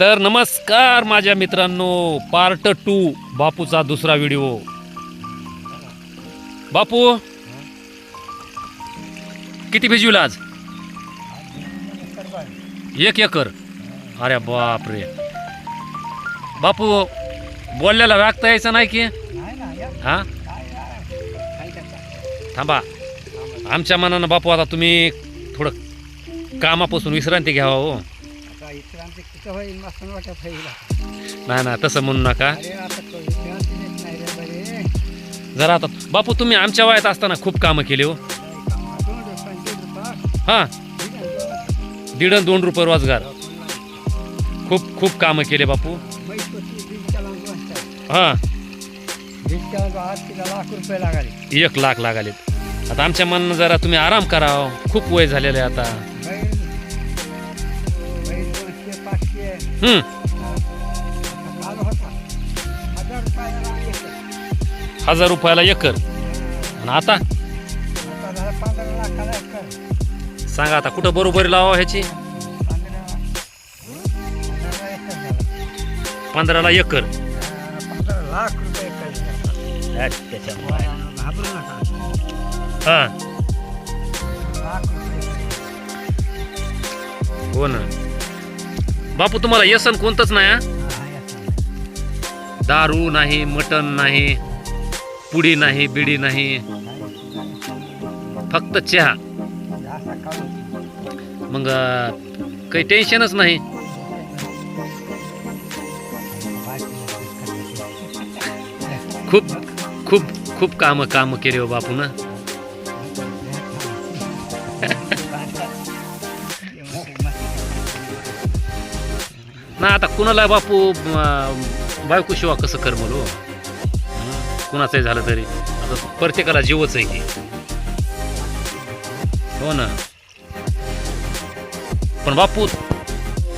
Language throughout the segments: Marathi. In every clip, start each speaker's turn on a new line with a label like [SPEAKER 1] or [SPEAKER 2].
[SPEAKER 1] तर नमस्कार माझ्या मित्रांनो पार्ट टू बापूचा दुसरा व्हिडिओ बापू किती भिजविला आज? एक एकर. अरे बाप रे बापू बोलल्याला रागता यायचं नाही की? हा? थांबा. आमच्या मनानं बापू आता तुम्ही थोडं कामापासून विश्रांती घ्यावा हो. नाही ना तसं म्हणू नका. जरा आता बापू तुम्ही आमच्या वयात असताना खूप कामं केली हो. हां. दीड दोन रुपये रोजगार. खूप खूप कामं केले बापू. हां. एक लाख लागालेत. आता आमच्या मनानं जरा तुम्ही आराम करा हो. खूप वय झालेलं आहे आता. हम्म,
[SPEAKER 2] हजार रुपयाला एक
[SPEAKER 1] एकर. आणि आता? सांगा आता कुठं बरोबरी लावा ह्याची?
[SPEAKER 2] पंधरा एकर
[SPEAKER 1] पंधराला एकर.
[SPEAKER 2] पंधरा
[SPEAKER 1] हां. हो ना. बापू तुम्हाला व्यसन कोणतंच नाही हा? दारू नाही मटण नाही पुडी नाही बिडी नाही फक्त चहा. मग अं, काही टेन्शनच नाही. खूप खूप खूप कामं कामं केले हो बापू ना ना आता कुणाला बापू बायको शिवा कसं कर हो? कुणाचंही झालं तरी. आता प्रत्येकाला जीवच आहे की. हो ना. पण बापू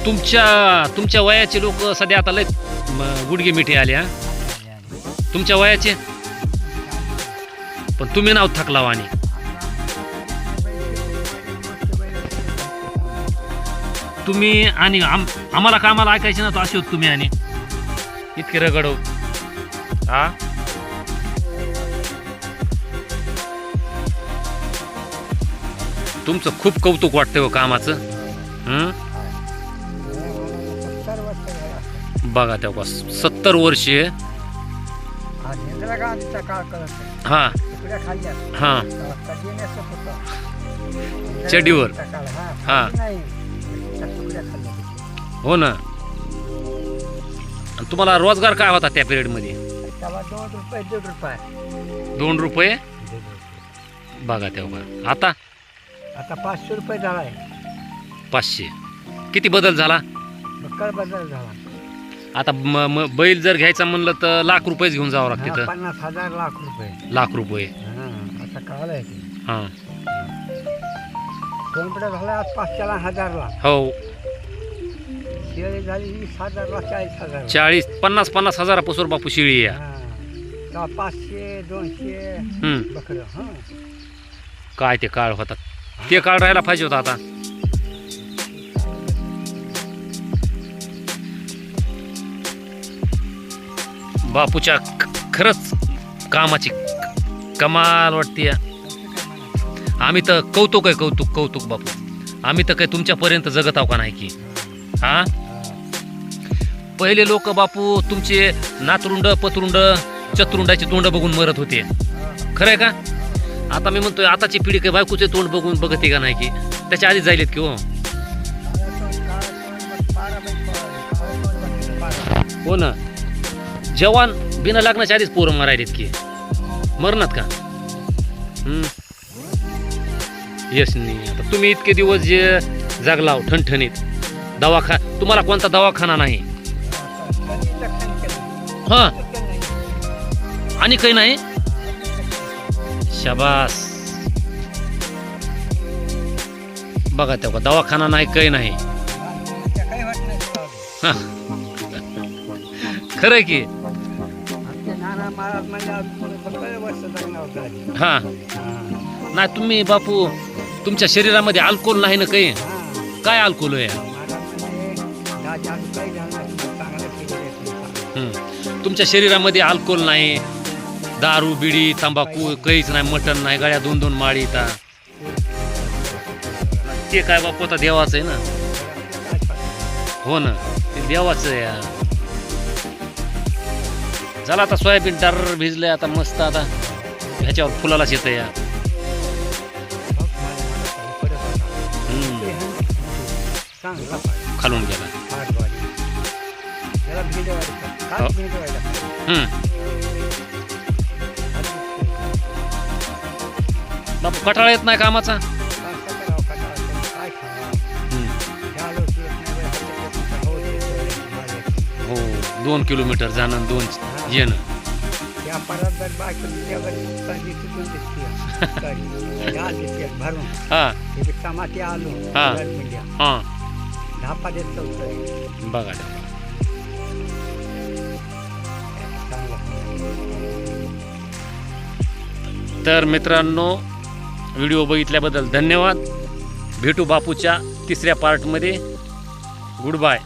[SPEAKER 1] तुमच्या तुमच्या वयाचे लोक सध्या आता लय गुडगे गुडघे मिठी आले हा. तुमच्या वयाचे? पण तुम्ही नाव थकलाव तुम्ही आणि आम आम्हाला कामाला ऐकायचे ना तो असे होत तुम्ही आणि इतके रगड हो. हा तुमचं खूप कौतुक वाटतंय हो कामाचं हं? बघा तेव्हा सत्तर
[SPEAKER 2] इंदिरा काळ आहे.
[SPEAKER 1] हा
[SPEAKER 2] तुकड्या खाल्ल्या
[SPEAKER 1] हा
[SPEAKER 2] तेव्हा होतं. इंदिरा गांधीचा काळ, हा.
[SPEAKER 1] हा.
[SPEAKER 2] नाही.
[SPEAKER 1] हो ना. आणि तुम्हाला रोजगार काय होता त्या पिरियडमध्ये?
[SPEAKER 2] त्याला दोन रुपये दीड रुपये.
[SPEAKER 1] दोन रुपये? बघा तेव्हा आता?
[SPEAKER 2] आता पाचशे रुपये झालाय.
[SPEAKER 1] पाचशे. किती बदल झाला?
[SPEAKER 2] बक्कळ बदल झाला.
[SPEAKER 1] आता म- म- बैल जर घ्यायचा म्हणलं तर लाख रुपयेच घेऊन जावं लागते
[SPEAKER 2] हा,
[SPEAKER 1] तर.
[SPEAKER 2] पन्नास हजार लाख रुपये.
[SPEAKER 1] लाख रुपये.
[SPEAKER 2] हा, आता आहे ते
[SPEAKER 1] हा.
[SPEAKER 2] कोंबड्या झाल्या आज पाचशेला हजारला
[SPEAKER 1] हो.
[SPEAKER 2] शेळी झाली वीस हजारला चाळीस हजार.
[SPEAKER 1] चाळीस पन्नास पन्नास हजारापासून बापू शिळी या
[SPEAKER 2] पाचशे दोनशे
[SPEAKER 1] हम्म.
[SPEAKER 2] बकरं हा.
[SPEAKER 1] काय ते काळ होता. ते काळ राहायला पाहिजे होता आता. बापूच्या ख- खरंच कामाची कमाल वाटते. आम्ही तर कौतुक आहे कौतुक कौतुक बापू. आम्ही तर काही तुमच्यापर्यंत जगत आहो का नाही की? हा? पहिले लोक बापू तुमचे नातरुंड पतरुंड चतुरुंडाचे तोंड बघून मरत होते. खरंय का? आता मी म्हणतोय आताची पिढी काही बायकोचे तोंड बघून बघते का नाही की? त्याच्या आधी जायलेत की हो? हो ना. जवान बिना लग्नाच्या आधीच पोरं मरायलेत की. मरणात का? हम्म. यश नाही. आता तुम्ही इतके दिवस जे जागलाव ठणठणीत. दवाखा तुम्हाला कोणता दवाखाना नाही. हा. आणि काही नाही. शाबास. बघा तेव्हा दवाखाना नाही काही नाही. हा. की? हा. नाही तुम्ही बापू तुमच्या शरीरामध्ये अल्कोहोल नाही ना काही? काय अल्कोहोल आहे? हम्म. तुमच्या शरीरामध्ये अल्कोहोल नाही दारू बिडी तंबाखू काहीच नाही मटण नाही गळ्या दोन दोन माळी येतात ते काय बापू आता देवाचं आहे ना हो ना ते देवाचं आहे यार. झालं आता सोयाबीन डार भिजलंय आता मस्त आता ह्याच्यावर फुलालाच येतं या
[SPEAKER 2] चांगला.
[SPEAKER 1] खालून गेला.
[SPEAKER 2] त्याला का?
[SPEAKER 1] हो. कटाळा येत नाही कामाचा.
[SPEAKER 2] हो.
[SPEAKER 1] हो दोन किलोमीटर जाणं दोन येणं
[SPEAKER 2] भरून
[SPEAKER 1] हा
[SPEAKER 2] बी टमाटे आलू
[SPEAKER 1] हा.
[SPEAKER 2] ढापा देत चौथं
[SPEAKER 1] बघा तर मित्रांनो व्हिडिओ बघितल्याबद्दल धन्यवाद. भेटू बापूच्या तिसऱ्या पार्टमध्ये गुड बाय